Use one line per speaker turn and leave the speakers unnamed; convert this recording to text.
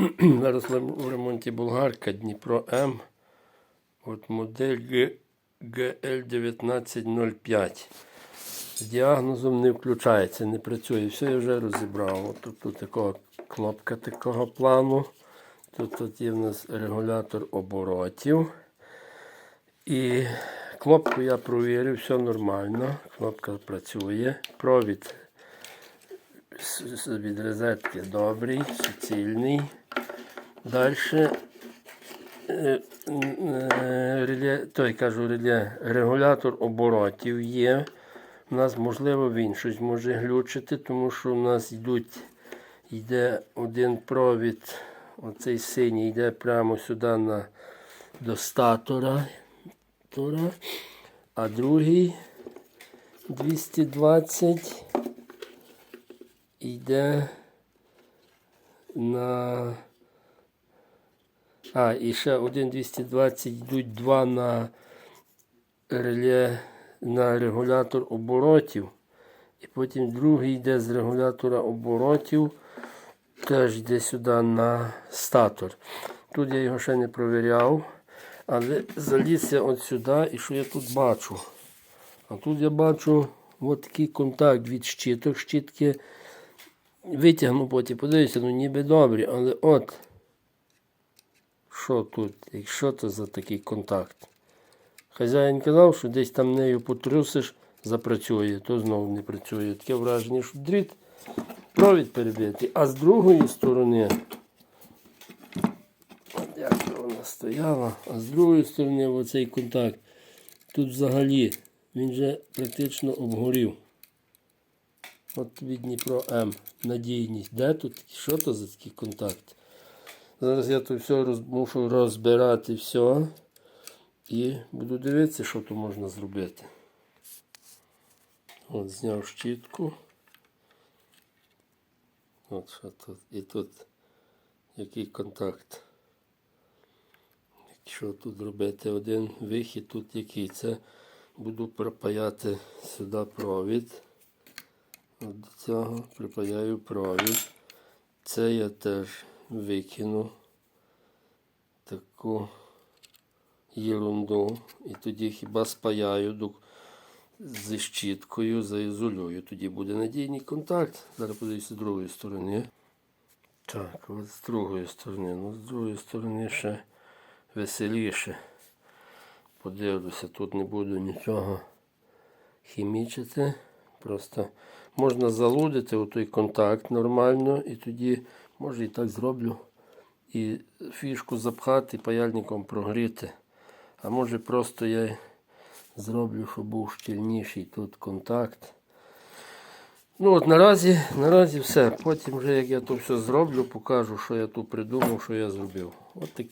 Зараз в ремонті болгарка Дніпро М. От модель Г- GL1905. З діагнозом не включається, не працює. Все я вже розібрав. От тут, тут такого кнопка такого плану. Тут, тут є в нас регулятор оборотів. І кнопку я провірив, все нормально. Кнопка працює. Провід від розетки добрий, суцільний. Далі реле, той кажу, реле, регулятор оборотів є. У нас, можливо, він щось може глючити, тому що у нас йдуть, йде один провід, оцей синій йде прямо сюди на, до статора, а другий 220 йде на. А, і ще один 220 йдуть два на реле на регулятор оборотів. І потім другий йде з регулятора оборотів, теж йде сюди на статор. Тут я його ще не провіряв, але заліз я от сюди і що я тут бачу? А тут я бачу от такий контакт від щиток. Щітки витягну потім, подивіться, ну ніби добрі, але от. Що тут? Якщо це за такий контакт? Хазяїн казав, що десь там нею потрусиш, запрацює, то знову не працює. Таке враження, що дріт провід перебитий. А з другої сторони, от як вона стояла, а з другої сторони оцей контакт. Тут взагалі він вже практично обгорів. От тобі Дніпро М. Надійність. Де тут? Що то за такий контакт? Зараз я тут все роз, мушу розбирати все. І буду дивитися, що тут можна зробити. От зняв щітку. От що тут. І тут який контакт. Якщо тут робити один вихід, тут який. Це буду припаяти сюди провід. До цього припаяю провід. Це я теж викину таку єрунду. І тоді хіба спаяю зі щіткою, заізолюю. Тоді буде надійний контакт. Зараз подивіться з другої сторони. Так, от з другої сторони. Ну, з другої сторони ще веселіше. Подивлюся, тут не буду нічого хімічити. Просто можна залудити у той контакт нормально, і тоді, може і так зроблю, і фішку запхати, паяльником прогріти. А може просто я зроблю, щоб був щільніший тут контакт. Ну от наразі, наразі все. Потім вже як я то все зроблю, покажу, що я тут придумав, що я зробив. От такі.